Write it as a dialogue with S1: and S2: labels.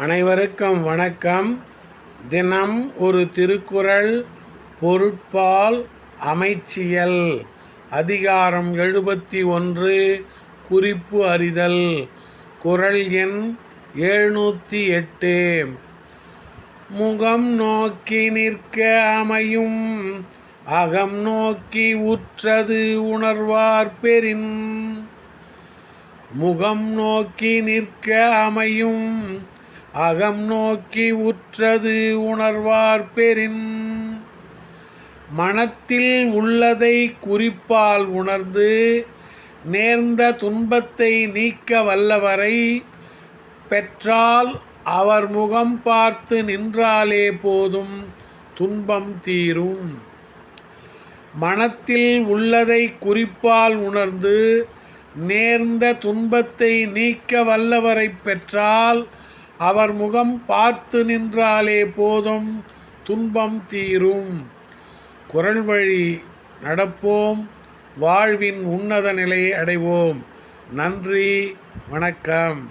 S1: அனைவருக்கும் வணக்கம். தினம் ஒரு திருக்குறள் பொருட்பால் அமைச்சியல். அதிகாரம் எழுபத்தி ஒன்று குறிப்பு அறிதல். குறள் எண் எழுநூற்றி எட்டு. முகம் நோக்கி நிற்க அமையும். அகம் நோக்கி உற்றது உணர்வார் பெறின் முகம் நோக்கி நிற்க அமையும். அகம் நோக்கி உற்றது உணர்வார் பெரின். மனத்தில் உள்ளதை குறிப்பால் உணர்ந்து நேர்ந்த துன்பத்தை நீக்க வல்லவரை பெற்றால் அவர் முகம் பார்த்து நின்றாலே போதும் துன்பம் தீரும். மனத்தில் உள்ளதை குறிப்பால் உணர்ந்து நேர்ந்த துன்பத்தை நீக்க வல்லவரை பெற்றால் அவர் முகம் பார்த்து நின்றாலே போதும் துன்பம் தீரும். குரல் வழி நடப்போம் வாழ்வின் உன்னத நிலையை அடைவோம். நன்றி வணக்கம்.